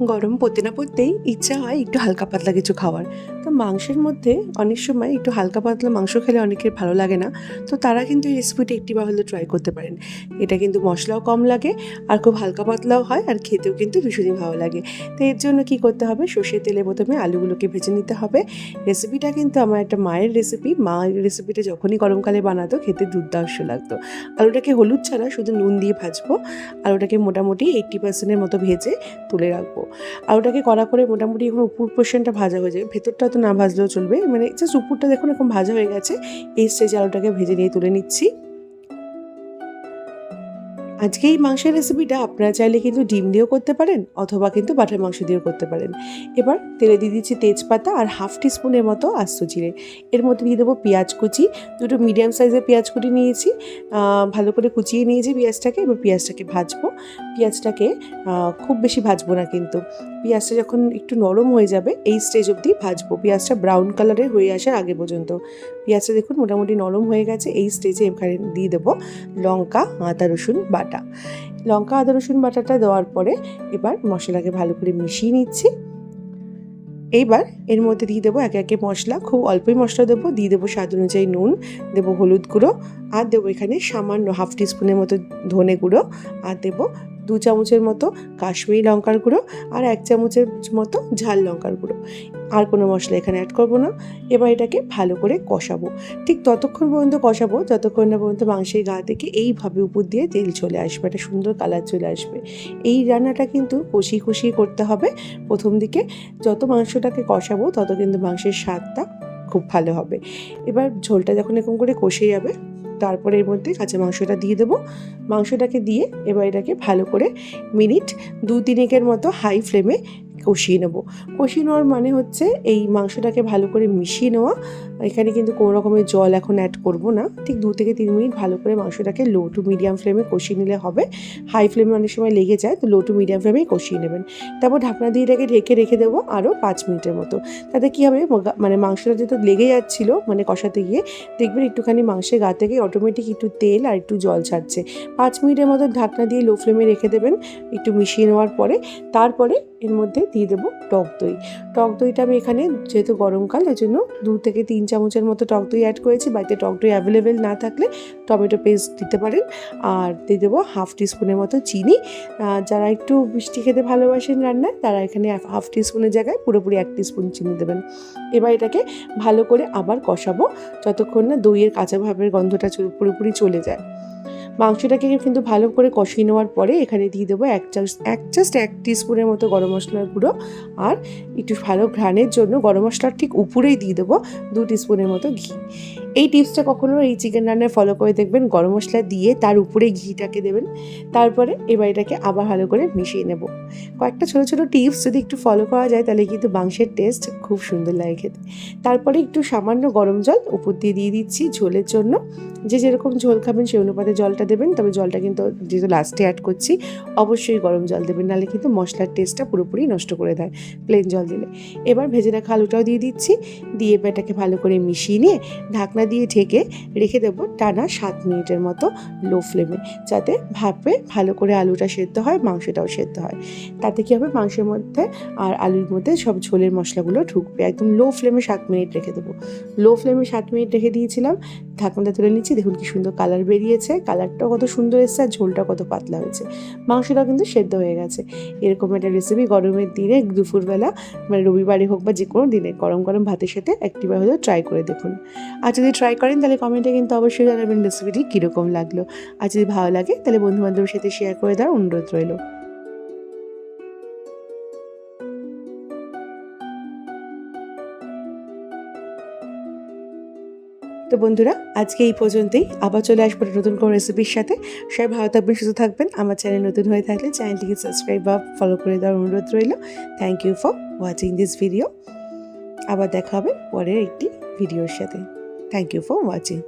গরম পড়তে না পড়তেই ইচ্ছা হয় একটু হালকা পাতলা কিছু খাওয়ার। তো মাংসের মধ্যে অনেক সময় একটু হালকা পাতলা মাংস খেলে অনেকের ভালো লাগে না। তো তারা কিন্তু এই রেসিপিটা একটি বা হলেও ট্রাই করতে পারেন। এটা কিন্তু মশলাও কম লাগে আর খুব হালকা পাতলাও হয় আর খেতেও কিন্তু ভীষণই ভালো লাগে। তো এর জন্য কি করতে হবে? সর্ষের তেলে প্রথমে আলুগুলোকে ভেজে নিতে হবে। রেসিপিটা কিন্তু আমার একটা মায়ের রেসিপি মা রেসিপিটা যখনই গরমকালে বানাতো খেতে দুর্দার্স লাগতো। আলুটাকে হলুদ ছাড়া শুধু নুন দিয়ে ভাজবো। আলুটাকে মোটামুটি এইট্টি পার্সেন্টের মতো ভেজে তুলে রাখব। আলুটাকে কড়া করে মোটামুটি এখন উপর পোর্শনটা ভাজা হয়ে যাবে ভেতরটা তো না ভাজলেও চলবে। মানে জাস্ট উপরটা দেখুন এখন ভাজা হয়ে গেছে। এই স্টেজে আলুটাকে ভেজে নিয়ে তুলে নিচ্ছি। আজকে এই মাংসের রেসিপিটা আপনারা চাইলে কিন্তু ডিম দিয়েও করতে পারেন অথবা কিন্তু বাটার মাংস দিয়েও করতে পারেন। এবার তেলে দিয়ে দিচ্ছি তেজপাতা আর হাফ টিস্পুনের মতো আস্ত জিরে। এর মধ্যে দিয়ে দেবো পেঁয়াজ কুচি। দুটো মিডিয়াম সাইজের পেঁয়াজ কুটি নিয়েছি। ভালো করে কুচিয়ে নিয়েছি পেঁয়াজটাকে। এবার পেঁয়াজটাকে ভাজবো। পেঁয়াজটাকে খুব বেশি ভাজবো না কিন্তু। পেঁয়াজটা যখন একটু নরম হয়ে যাবে, এই স্টেজ অবধি ভাজবো। পেঁয়াজটা ব্রাউন কালারের হয়ে আসার আগে পর্যন্ত। পেঁয়াজটা দেখুন মোটামুটি নরম হয়ে গেছে, এই স্টেজে এখানে দিয়ে দেবো লঙ্কা, আদা, রসুন, বাটা। লঙ্কা, আদা, রসুন, বাটাটা দেওয়ার পরে এবার মশলাকে ভালো করে মিশিয়ে নিচ্ছি। এইবার এর মধ্যে দিয়ে দেবো একে একে মশলা। খুব অল্পই মশলা দেবো, দিয়ে দেবো স্বাদ অনুযায়ী নুন, দেবো হলুদ গুঁড়ো, আর দেবো এখানে সামান্য হাফ টিস্পুনের মতো ধনে গুঁড়ো, আর দেবো দু চামচের মতো কাশ্মীরি লঙ্কার গুঁড়ো আর এক চামচের মতো ঝাল লঙ্কার গুঁড়ো। আর কোনো মশলা এখানে অ্যাড করব না। এবার এটাকে ভালো করে কষাবো। ঠিক ততক্ষণ পর্যন্ত কষাবো, যতক্ষণ না পর্যন্ত মাংসের গা থেকে এইভাবে উপর দিয়ে তেল চলে আসবে, একটা সুন্দর কালার চলে আসবে। এই রান্নাটা কিন্তু কষিয়ে কষিয়ে করতে হবে। প্রথম দিকে যত মাংসটাকে কষাবো, তত কিন্তু মাংসের স্বাদটা খুব ভালো হবে। এবার ঝোলটা যখন এরকম করে কষে যাবে তারপরে এর মধ্যে কাঁচা মাংসটা দিয়ে দেবো। মাংসটাকে দিয়ে এবার এটাকে ভালো করে মিনিট দু তিনেকের মতো হাই ফ্লেমে কষিয়ে নেব। কষিয়ে নেওয়ার মানে হচ্ছে এই মাংসটাকে ভালো করে মিশিয়ে নেওয়া। এখানে কিন্তু কোনো রকমের জল এখন অ্যাড করব না। ঠিক দু থেকে তিন মিনিট ভালো করে মাংসটাকে লো টু মিডিয়াম ফ্লেমে কষিয়ে নিলে হবে। হাই ফ্লেমে অনেক সময় লেগে যায়, তো লো টু মিডিয়াম ফ্লেমেই কষিয়ে নেবেন। তারপর ঢাকনা দিয়ে এটাকে ঢেকে রেখে দেবো আরও পাঁচ মিনিটের মতো। তাতে কী হবে? মানে মাংসটা যেহেতু লেগে যাচ্ছিল মানে কষাতে গিয়ে, দেখবেন একটুখানি মাংসের গা থেকে অটোমেটিক একটু তেল আর একটু জল ছাড়ছে। পাঁচ মিনিটের মতো ঢাকনা দিয়ে লো ফ্লেমে রেখে দেবেন, একটু মিশিয়ে নেওয়ার পরে। তারপরে এর মধ্যে দিয়ে দেবো টক দই। টক দইটা আমি এখানে যেহেতু গরমকাল ওই জন্য দু থেকে তিন চামচের মতো টক দই অ্যাড করেছি। বাড়িতে টক দই অ্যাভেলেবেল না থাকলে টমেটো পেস্ট দিতে পারেন। আর দিয়ে দেবো হাফ টিস্পুনের মতো চিনি। যারা একটু মিষ্টি খেতে ভালোবাসেন রান্নায়, তারা এখানে হাফ টিস্পুনের জায়গায় পুরোপুরি এক টিস্পুন চিনি দেবেন। এবার এটাকে ভালো করে আবার কষাবো, যতক্ষণ না দইয়ের কাঁচা ভাবের গন্ধটা পুরোপুরি চলে যায়। মাংসটাকে কিন্তু ভালো করে কষিয়ে নেওয়ার পরে এখানে দিয়ে দেবো এক চামচ এক জাস্ট এক টিস্পুনের মতো গরম মশলার গুঁড়ো। আর একটু ভালো ঘ্রাণের জন্য গরম মশলার ঠিক উপরেই দিয়ে দেবো দু টিস্পুনের মতো ঘি। এই টিপসটা কখনো এই চিকেন রান্নায় ফলো করে দেখবেন, গরম মশলা দিয়ে তার উপরে ঘিটাকে দেবেন। তারপরে এবার এটাকে আবার ভালো করে মিশিয়ে নেব। কয়েকটা ছোটো ছোটো টিপস যদি একটু ফলো করা যায়, তাহলে কিন্তু মাংসের টেস্ট খুব সুন্দর লাগে খেতে। তারপরে একটু সামান্য গরম জল, উপর দিয়ে দিয়ে দিচ্ছি ঝোলের জন্য। যে যেরকম ঝোল খাবেন সেই অনুপাতে জলটা দেবেন। তবে জলটা কিন্তু যেহেতু লাস্টে অ্যাড করছি, অবশ্যই গরম জল দেবেন, নাহলে কিন্তু মশলার টেস্টটা পুরোপুরি নষ্ট করে দেয় প্লেন জল দিলে। এবার ভেজে রাখা আলুটাও দিয়ে দিচ্ছি। দিয়ে এটাকে ভালো করে মিশিয়ে নিয়ে ঢাকনা দিয়ে ঢেকে রেখে দেবো টানা সাত মিনিটের মতো লো ফ্লেমে যাতে ভাপে ভালো করে আলুটা সেদ্ধ হয়, মাংসটাও সেদ্ধ হয়। তাতে কী হবে? মাংসের মধ্যে আর আলুর মধ্যে সব ঝোলের মশলাগুলো ঢুকবে। একদম লো ফ্লেমে সাত মিনিট রেখে দেবো। লো ফ্লেমে সাত মিনিট রেখে দিয়েছিলাম। ঢাকনাটা তুলে নিচ্ছি। দেখুন কি সুন্দর কালার বেরিয়েছে কালারটাও কত সুন্দর এসেছে আর ঝোলটা কত পাতলা হয়েছে। মাংসটাও কিন্তু সেদ্ধ হয়ে গেছে। এরকম একটা রেসিপি গরমের দিনে দুপুরবেলা মানে রবিবারে হোক বা যে কোনো দিনে গরম গরম ভাতের সাথে একটিবার হলেও ট্রাই করে দেখুন। আর যদি ট্রাই করেন তাহলে কমেন্টে কিন্তু অবশ্যই জানাবেন রেসিপিটি কীরকম লাগল। আর যদি ভালো লাগে তাহলে বন্ধুবান্ধবের সাথে শেয়ার করে দেওয়ার অনুরোধ রইল। তো বন্ধুরা, আজকে এই পর্যন্তই। আবার চলে আসব নতুন কোনো রেসিপির সাথে। সবাই ভালো থাকবেন, সুস্থ থাকবেন। আমার চ্যানেল নতুন হয়ে থাকলে চ্যানেলটিকে সাবস্ক্রাইব বা ফলো করে দেওয়ার অনুরোধ রইল। Thank you for watching this video আবার দেখা হবে পরের একটি ভিডিওর সাথে। Thank you for watching